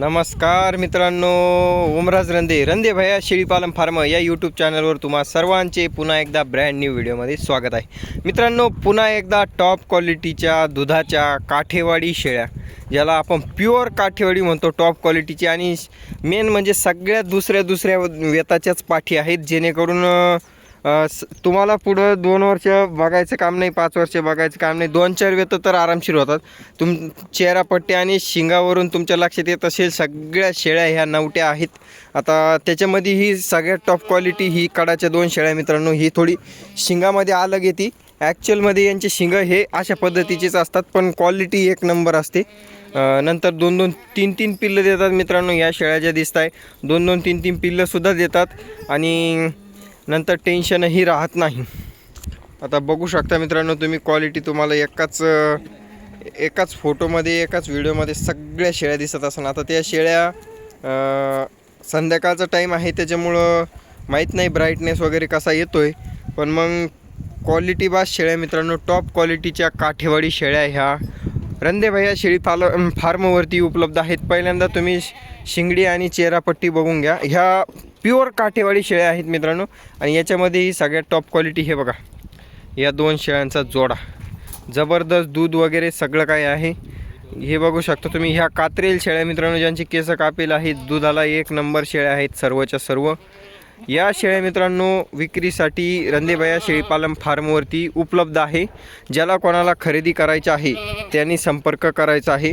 नमस्कार मित्रांनो ओमराज रंदे रंदे भैया शेळीपालन फार्म या यूट्यूब चॅनलवर तुम्हा सर्वांचे पुन्हा एकदा ब्रँड न्यू व्हिडिओमध्ये स्वागत आहे. मित्रांनो पुन्हा एकदा टॉप क्वालिटीच्या दुधाच्या काठेवाडी शेळ्या ज्याला आपण प्युअर काठेवाडी म्हणतो टॉप क्वालिटीची आणि मेन म्हणजे सगळ्या दुसऱ्या दुसऱ्या वेताच्याच पाठी आहेत जेणेकरून स- तुम्हाला पुढं दोन वर्ष बघायचं काम नाही पाच वर्ष बघायचं काम नाही. दोन चार वेत तर आरामशीर होतात. तुम चेहरापट्टी आणि शिंगावरून तुमच्या लक्षात येत असेल सगळ्या शेळ्या ह्या नवट्या आहेत. आता त्याच्यामध्ये ही सगळ्यात टॉप क्वालिटी ही कडाच्या दोन शेळ्या मित्रांनो. ही थोडी शिंगामध्ये अलग येते. ॲक्च्युअलमध्ये यांचे शिंग हे अशा पद्धतीचेच असतात पण क्वालिटी एक नंबर असते. नंतर दोन दोन तीन तीन पिल्लं देतात मित्रांनो या शेळ्या ज्या दिसत आहे दोन दोन तीन तीन पिल्लंसुद्धा देतात. आणि नंतर टेन्शनही राहत नाही. आता बघू शकता मित्रांनो तुम्ही क्वालिटी तुम्हाला एकाच एकाच फोटोमध्ये एकाच व्हिडिओमध्ये सगळ्या शेळ्या दिसत असणार आता त्या शेळ्या संध्याकाळचा टाईम आहे त्याच्यामुळं माहीत नाही ब्राईटनेस वगैरे कसा येतो आहे पण मग क्वालिटीबास शेळ्या मित्रांनो टॉप क्वालिटीच्या काठेवाडी शेळ्या ह्या. रंदेभैया शेळी फाल फार्मवरती उपलब्ध आहेत. पहिल्यांदा तुम्ही श- शिंगडी आणि चेहरापट्टी बघून घ्या. ह्या प्युअर काठेवाडी शेळ्या आहेत मित्रांनो. आणि याच्यामध्ये सगळ्यात टॉप क्वालिटी हे बघा. या दोन शेळ्यांचा जोडा. जबरदस्त दूध वगैरे सगळं काय आहे. हे बघू शकता तुम्ही ह्या कात्रेल शेळ्या मित्रांनो ज्यांची केस कापेल आहेत दुधाला एक नंबर शेळ्या आहेत सर्वच्या सर्व. या शेळ्या मित्रांनो विक्रीसाठी रंदेबाया शेळीपालन फार्मवरती उपलब्ध आहे. ज्याला कोणाला खरेदी करायची आहे त्यांनी संपर्क करायचा आहे.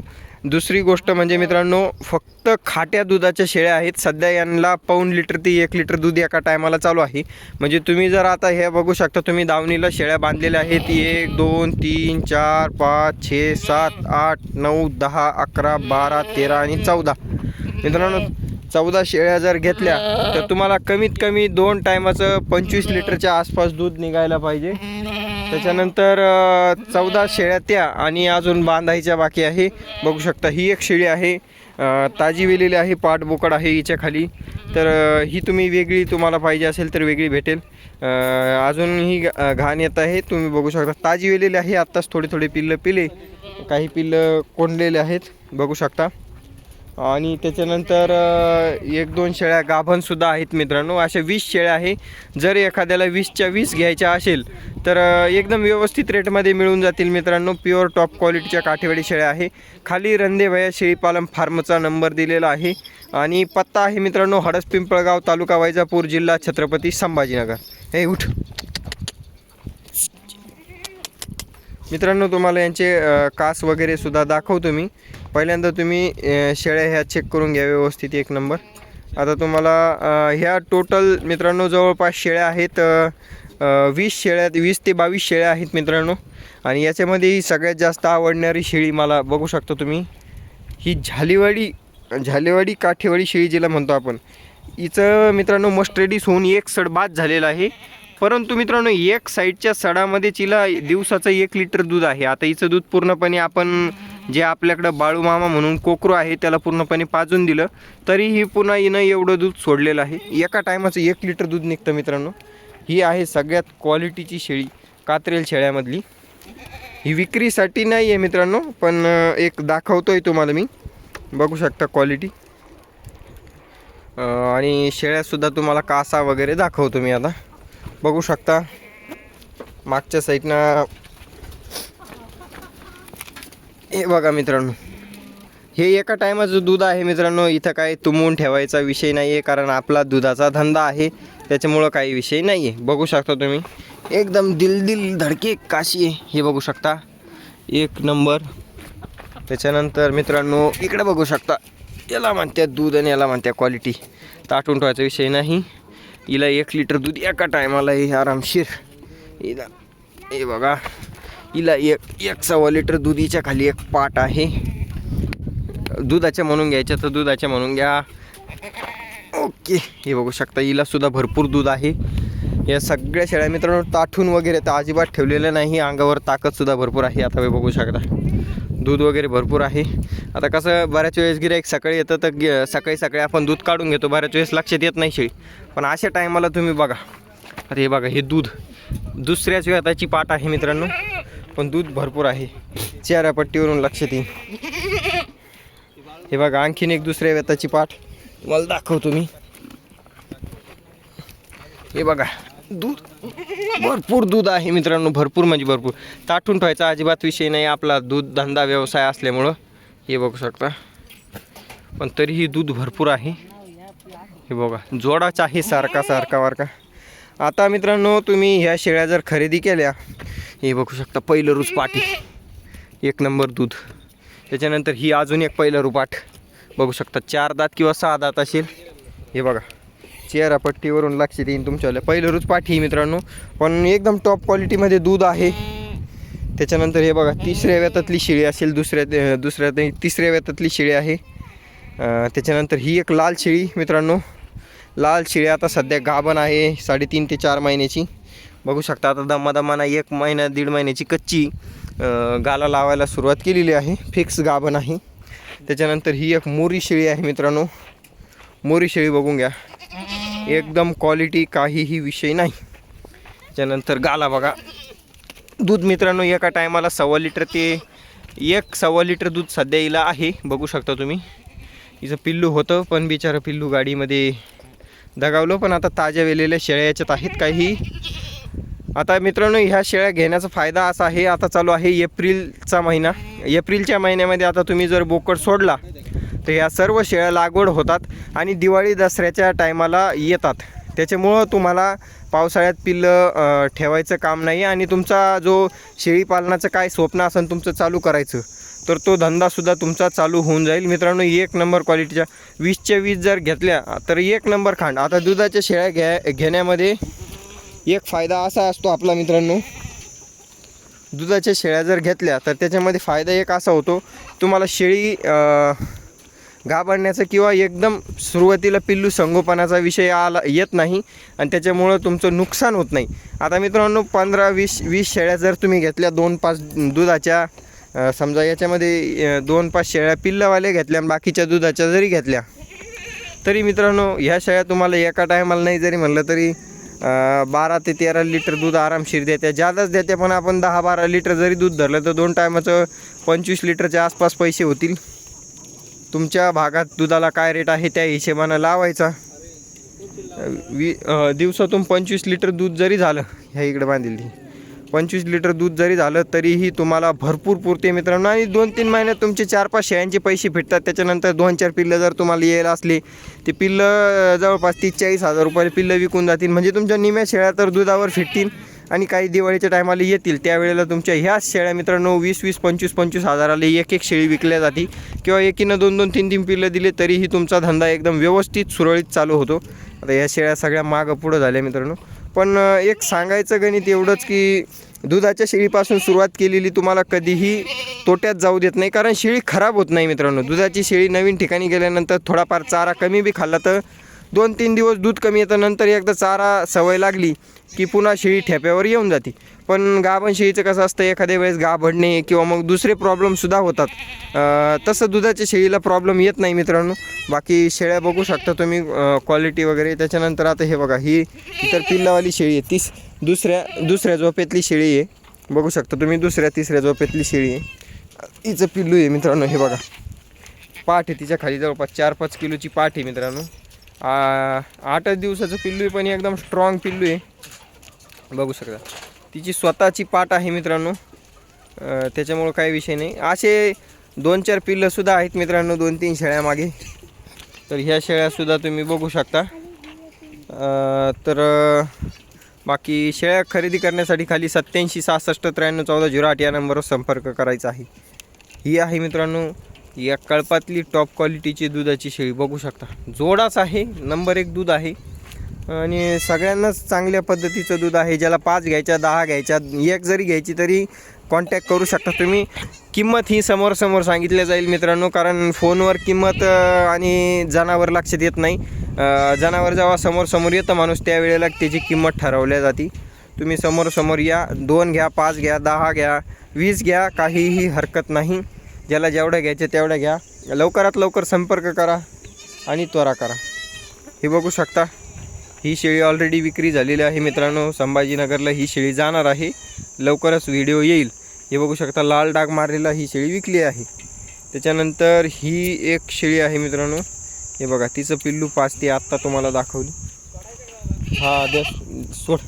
दुसरी गोष्ट म्हणजे मित्रांनो फक्त खाट्या दुधाच्या शेळ्या आहेत. सध्या यांना पाऊण लिटर ते एक लिटर दूध एका टायमाला चालू आहे. म्हणजे तुम्ही जर आता हे बघू शकता तुम्ही दावणीला शेळ्या बांधलेल्या आहेत. एक दोन तीन चार पाच छे सात आठ नऊ दहा अकरा बारा तेरा आणि चौदा. मित्रांनो चौदा शेळ्या जर घेतल्या तर तुम्हाला कमीत कमी दोन टायमाचं पंचवीस लिटरच्या आसपास दूध निघायला पाहिजे. त्याच्यानंतर चौदा शेळ्या त्या आणि अजून बांधायच्या बाकी आहे. बघू शकता ही एक शेळी आहे. ताजी वेलेली आहे पाट बोकड आहे हिच्या खाली. तर ही तुम्ही वेगळी तुम्हाला पाहिजे असेल तर वेगळी भेटेल. अजून ही घाण येत आहे. तुम्ही बघू शकता ताजी वेलेली आहे. आत्ताच थोडे थोडे पिल्लं पिले. काही पिल्लं कोंडलेले आहेत. बघू शकता. आणि त्याच्यानंतर एक दोन शेळ्या गाभणसुद्धा आहेत मित्रांनो. अशा वीस शेळ्या आहे. जर एखाद्याला वीसच्या वीस घ्यायच्या असेल तर एकदम व्यवस्थित रेटमध्ये मिळून जातील मित्रांनो. प्युअर टॉप क्वालिटीच्या काठेवाडी शेळ्या आहे. खाली रंदेभया शेळीपालन फार्मचा नंबर दिलेला आहे. आणि पत्ता आहे मित्रांनो हडस पिंपळगाव तालुका वैजापूर जिल्हा छत्रपती संभाजीनगर. हे उठ. मित्रांनो तुम्हाला यांचे कास वगैरे सुद्धा दाखवतो मी. पहिल्यांदा तुम्ही शेळ्या ह्या चेक करून घ्या व्यवस्थित एक नंबर आता तुम्हाला ह्या टोटल मित्रांनो जवळपास शेळ्या आहेत वीस शेळ्या वीस ते बावीस शेळ्या आहेत मित्रांनो. आणि याच्यामध्ये सगळ्यात जास्त आवडणारी शेळी मला बघू शकता तुम्ही. ही झालीवाडी झालेवाडी काठेवाडी शेळी जिला म्हणतो आपण. हिचं मित्रांनो मस्ट रेडीस होऊन एक सड बाद झालेला आहे. परंतु मित्रांनो एक साईडच्या सडामध्ये तिला दिवसाचं एक लिटर दूध आहे. आता हिचं दूध पूर्णपणे आपण जे आपल्याकडं बाळूमामा म्हणून कोकरू आहे त्याला पूर्णपणे पाजून दिलं. तरीही पुन्हा हिनं एवढं दूध सोडलेलं आहे. एका टायमाचं एक लिटर दूध निघतं मित्रांनो. ही आहे सगळ्यात क्वालिटीची शेळी कात्रेल शेळ्यामधली. ही विक्रीसाठी नाही आहे मित्रांनो पण एक दाखवतो आहे तुम्हाला मी. बघू शकता क्वालिटी. आणि शेळ्यासुद्धा तुम्हाला कासा वगैरे दाखवतो मी आता. बघू शकता. मागच्या साईडनं हे बघा मित्रांनो हे एका टायमाचं दूध आहे मित्रांनो. इथं काय तुंबवून ठेवायचा विषय नाही आहे कारण आपला दुधाचा धंदा आहे. त्याच्यामुळं काही विषय नाही आहे बघू शकता तुम्ही. एकदम दिल दिल धडके काशी आहे. हे बघू शकता. एक नंबर. त्याच्यानंतर मित्रांनो इकडे बघू शकता. याला म्हणत्या दूध आणि याला म्हणत्या क्वालिटी ताटून ठेवायचा विषय नाही. हिला एक लिटर दूध एका टायमाला हे आरामशीर. हिला हे बघा. हिला एक एक सव्वा लिटर दुधीच्या खाली एक पाट आहे. दुधाच्या म्हणून घ्यायच्या तर दुधाच्या म्हणून घ्या. ओके हे बघू शकता हिला सुद्धा भरपूर दूध आहे. या सगळ्या शेळ्या मित्रांनो ताठून वगैरे तर अजिबात ठेवलेलं नाही. अंगावर ताकदसुद्धा भरपूर आहे. आता हे बघू शकता दूध वगैरे भरपूर आहे. आता कसं बऱ्याच वेळेस गिराईक सकाळी येतं तर सकाळी सकाळी आपण दूध काढून घेतो. बऱ्याच वेळेस लक्षात येत नाही शेळी. पण अशा टायमाला तुम्ही बघा. अरे हे बघा हे दूध दुसऱ्याच वेळाची पाट आहे मित्रांनो. पण दूध भरपूर आहे. चेहऱ्यापट्टीवरून लक्षात येईल हे बघा आणखीन एक दुसऱ्या वेताची पाठ. तुम्हाला दाखवतो मी. हे बघा दूध. भरपूर दूध आहे मित्रांनो भरपूर म्हणजे भरपूर. ताटून ठेवायचा अजिबात विषय नाही आपला दूध धंदा व्यवसाय असल्यामुळं. हे बघू शकता. पण तरीही दूध भरपूर आहे. हे बघा जोडाच आहे सारखा सारखा वारखा आता मित्रांनो तुम्ही ह्या शेळ्या जर खरेदी केल्या हे बघू शकता पहिलं रूज पाठी एक नंबर दूध. त्याच्यानंतर ही अजून एक पहिलं रुपाठ बघू शकता चार दात किंवा सहा दात असेल. हे बघा चेहरा पट्टीवरून लक्ष देईन तुमच्यावाल्या. पहिलं रूज पाठी मित्रांनो पण एकदम टॉप क्वालिटीमध्ये दूध आहे. त्याच्यानंतर हे बघा तिसऱ्या व्यातातली शिळी असेल दुसऱ्या दुसऱ्या तिसऱ्या व्यातातली शेळी आहे. त्याच्यानंतर ही एक लाल शिळी मित्रांनो. लाल शिळी आता सध्या गाभण आहे साडेतीन ते चार महिन्याची. बघू शकता आता दमादमाना एक महिना दीड महिन्याची कच्ची गाला लावायला सुरुवात केलेली आहे. फिक्स गाभं नाही त्याच्यानंतर ही एक मोरी शेळी आहे मित्रांनो. मोरी शेळी बघून घ्या. एकदम क्वालिटी काहीही विषय नाही. त्याच्यानंतर गाला बघा. दूध मित्रांनो एका टायमाला सव्वा लिटर ते एक सव्वा लिटर दूध सध्या हिला आहे. बघू शकता तुम्ही. हिचं पिल्लू होतं पण बिचारं पिल्लू गाडीमध्ये दगावलं. पण आता ताज्या वेलेल्या शेळ्या याच्यात आहेत काही. आता मित्रांनो ह्या शेळ्या घेण्याचा फायदा असा आहे आता चालू आहे एप्रिलचा महिना. एप्रिलच्या महिन्यामध्ये आता तुम्ही जर बोकड सोडला तर ह्या सर्व शेळ्या लागवड होतात आणि दिवाळी दसऱ्याच्या टायमाला येतात. त्याच्यामुळं तुम्हाला पावसाळ्यात पिल्लं ठेवायचं काम नाही आणि तुमचा जो शेळी पालनाचं काय स्वप्न असेल तुमचं चालू करायचं तर तो धंदासुद्धा तुमचा चालू होऊन जाईल. मित्रांनो एक नंबर क्वालिटीच्या वीसच्या वीस जर घेतल्या तर एक नंबर खांड. आता दुधाच्या शेळ्या घ्या घेण्यामध्ये एक फायदा असा असतो आपला मित्रांनो. दुधाच्या शेळ्या जर घेतल्या तर त्याच्यामध्ये फायदा एक असा होतो तुम्हाला शेळी घाबरण्याचं किंवा एकदम सुरुवातीला पिल्लू संगोपनाचा विषय आला येत नाही आणि त्याच्यामुळं तुमचं नुकसान होत नाही. आता मित्रांनो पंधरा वीस वीस शेळ्या जर तुम्ही घेतल्या दोन पाच दुधाच्या समजा याच्यामध्ये दोन पाच शेळ्या पिल्लावाल्या घेतल्या आणि बाकीच्या दुधाच्या जरी घेतल्या तरी मित्रांनो ह्या शेळ्या तुम्हाला एका टायमाला नाही जरी म्हणलं तरी बारा ते तेरा लिटर दूध आरामशीर देते. ज्यादाच देते पण आपण दहा बारा लिटर जरी दूध धरलं तर दोन टायमाचं पंचवीस लिटरच्या आसपास पैसे होतील. तुमच्या भागात दुधाला काय रेट आहे त्या हिशेबानं लावायचा. वी दिवसातून पंचवीस लिटर दूध जरी झालं ह्या इकडे बांधील पंचवीस लिटर दूध जरी झालं तरीही तुम्हाला भरपूर पुरते मित्रांनो. आणि दोन तीन महिन्यात तुमचे चार पाच शेळ्यांचे पैसे भेटतात. त्याच्यानंतर दोन चार पिल्लं जर तुम्हाला यायला असली ते पिल्लं जवळपास तीस चाळीस हजार रुपये पिल्लं विकून जातील. म्हणजे तुमच्या निम्या शेळ्या तर दुधावर फिटतील आणि काही दिवाळीच्या टायमाला येतील. त्यावेळेला तुमच्या ह्याच शेळ्या मित्रांनो वीस वीस पंचवीस पंचवीस हजाराला एक एक शेळी विकल्या जाते. किंवा एकीनं दोन दोन तीन तीन पिल्लं दिले तरीही तुमचा धंदा एकदम व्यवस्थित सुरळीत चालू होतो. आता या शेळ्या सगळ्या मागं पुढं झाल्या मित्रांनो. पण एक सांगायचं गणित एवढंच की दुधाच्या शेळीपासून सुरुवात केलेली तुम्हाला कधीही तोट्यात जाऊ देत नाही. कारण शेळी खराब होत नाही मित्रांनो. दुधाची शेळी नवीन ठिकाणी गेल्यानंतर थोडाफार चारा कमी बी खाल्ला तर दोन तीन दिवस दूध कमी येतं नंतर एकदा चारा सवय लागली की पुन्हा शेळी ठेप्यावर येऊन जाते. पण गाभण शेळीचं कसं असतं एखाद्या वेळेस गाभडणे किंवा मग दुसरे प्रॉब्लेमसुद्धा होतात. तसं दुधाच्या शेळीला प्रॉब्लेम येत नाही मित्रांनो. बाकी शेळ्या बघू शकता तुम्ही क्वालिटी वगैरे. त्याच्यानंतर आता हे बघा ही इतर पिल्लावाली शेळी आहे. तीस दुसऱ्या दुसऱ्या झोपेतली शेळी आहे. बघू शकता तुम्ही दुसऱ्या तिसऱ्या झोपेतली शेळी आहे. हिचं पिल्लू आहे मित्रांनो हे बघा. पाठ आहे तिच्या खाली जवळपास चार पाच किलोची पाठ आहे मित्रांनो. आठच दिवसाचं पिल्लू आहे पण एकदम स्ट्रॉंग पिल्लू आहे. बघू शकता. तिची स्वतःची पाट आहे मित्रांनो. त्याच्यामुळं काही विषय नाही. असे दोन चार पिल्लंसुद्धा आहेत मित्रांनो दोन तीन शेळ्या मागे. तर ह्या शेळ्यासुद्धा तुम्ही बघू शकता. तर बाकी शेळ्या खरेदी करण्यासाठी खाली सत्याऐंशी सहासष्ट त्र्याण्णव चौदा झिरो आठ या नंबरवर संपर्क करायचा आहे. ही आहे मित्रांनो या कळपातली टॉप क्वालिटीची दुधाची शेळी. बघू शकता. जोडाच आहे नंबर एक दूध आहे. आणि सगळ्यांनाच चांगल्या पद्धतीचं दूध आहे. ज्याला पाच घ्यायच्या दहा घ्यायच्या एक जरी घ्यायची तरी कॉन्टॅक्ट करू शकता तुम्ही. किंमत ही समोर समोर सांगितल्या जाईल मित्रांनो कारण फोनवर किंमत आणि जनावर लक्षात येत नाही. जनावर जेव्हा समोर समोर येतं माणूस त्यावेळेला त्याची किंमत ठरवल्या जाते. तुम्ही समोर समोर या. दोन घ्या पाच घ्या दहा घ्या वीस घ्या काहीही हरकत नाही. ज्याला जेवढ्या घ्यायचं तेवढ्या घ्या. लवकरात लवकर संपर्क करा आणि त्वरा करा. हे बघू शकता. ही शेळी ऑलरेडी विक्री झालेली आहे. मित्रांनो संभाजीनगरला ही शेळी जाणार आहे. लवकरच व्हिडिओ येईल. हे बघू शकता लाल डाग मारलेला ही शेळी विकली आहे. त्याच्यानंतर ही एक शेळी आहे मित्रांनो. हे बघा तिचं पिल्लू पाच ती आत्ता तुम्हाला दाखवली. हा दस सोड.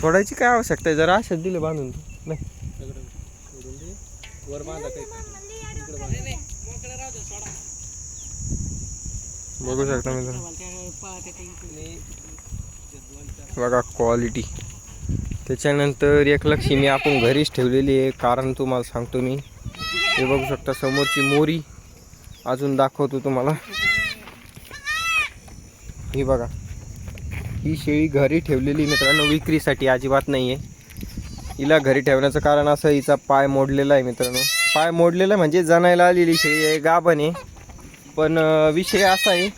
सोडायची काय आवश्यकता आहे? जरा अशात दिलं बांधून. नाही. बघू शकता मित्र बघा क्वालिटी त्याच्यानंतर एक लक्ष्मी आपण घरीच ठेवलेली आहे. कारण तुम्हाला सांगतो मी. हे बघू शकता समोरची मोरी. अजून दाखवतो तुम्हाला. ही बघा. ही शेळी घरी ठेवलेली मित्रांनो. विक्रीसाठी अजिबात नाही आहे हिला घरी ठेवण्याचं कारण असं हिचा पाय मोडलेला आहे मित्रांनो. पाय मोडलेला म्हणजे जनायला आलेली शेळी आहे. गाभण आहे. पण विषय असा आहे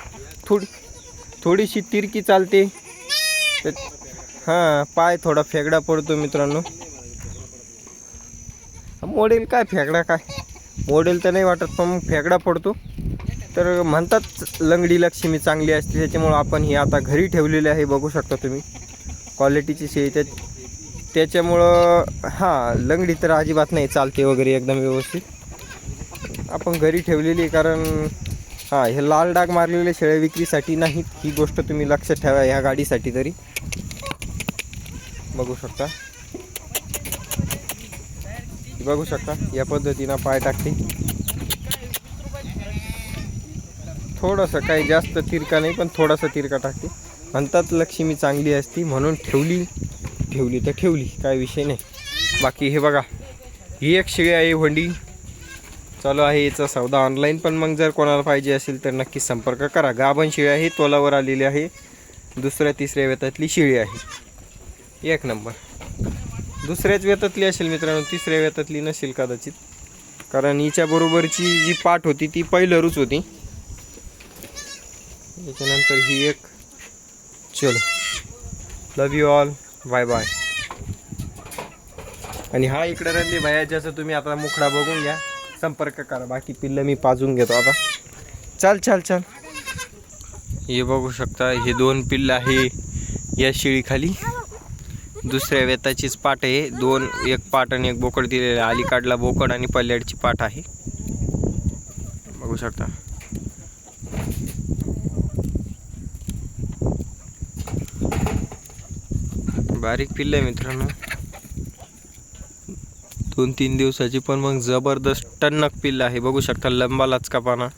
थोडी थोडीशी तिरकी चालते. तर हां पाय थोडा फेगडा पडतो मित्रांनो. मोडेल काय फेगडा काय? मोडेल तर नाही वाटत पण फेगडा पडतो. तर म्हणतात लंगडी लक्ष्मी चांगली असते त्याच्यामुळं आपण ही आता घरी ठेवलेली आहे बघू शकता तुम्ही. क्वालिटीची शे त्या त्याच्यामुळं हां लंगडी तर अजिबात नाही चालते वगैरे एकदम व्यवस्थित. आपण घरी ठेवलेली कारण हां हे लाल डाग मारलेले शेळ्या विक्रीसाठी नाहीत. ही गोष्ट तुम्ही लक्षात ठेवा ह्या गाडीसाठी तरी. बघू शकता. बघू शकता या पद्धतीनं पाय टाकते. थोडंसं काही जास्त तिरका नाही पण थोडासा तिरका टाकते. म्हणतात लक्ष्मी चांगली असती म्हणून ठेवली. ठेवली तर ठेवली काय विषय नाही. बाकी हे बघा ही एक शेळी आहे वंडी चालू आहे याचा सौदा ऑनलाईन पण मग जर कोणाला पाहिजे असेल तर नक्की संपर्क करा. गाभण शिळी आहे तोलावर आलेली आहे. दुसऱ्या तिसऱ्या वेतातली शिळी आहे. एक नंबर. दुसऱ्याच वेतातली असेल मित्रांनो तिसऱ्या वेतातली नसेल कदाचित. कारण हिच्या बरोबरची जी पाठ होती ती पहिलरूच होती. त्याच्यानंतर ही एक. चलो. Love you all bye bye आणि हा इकडे रंदी भया ज्याचं तुम्ही आता मुखडा बघून घ्या. संपर्क करा. बाकी पिल्लं मी पाजून घेतो आता. चाल चाल चाल. हे बघू शकता हे दोन पिल्लं आहे या शिळीखाली. दुसऱ्या वेताचीच पाट आहे. दोन एक पाट आणि एक बोकड दिलेलं आहे. अलीकडला बोकड आणि पल्ल्याडची पाट आहे. बघू शकता. बारीक पिल्लं आहे मित्रांनो. दोन तीन दिवसाची पण मग जबरदस्त टणक पिल्ल आहे बघू शकता लंबा लाचका पाना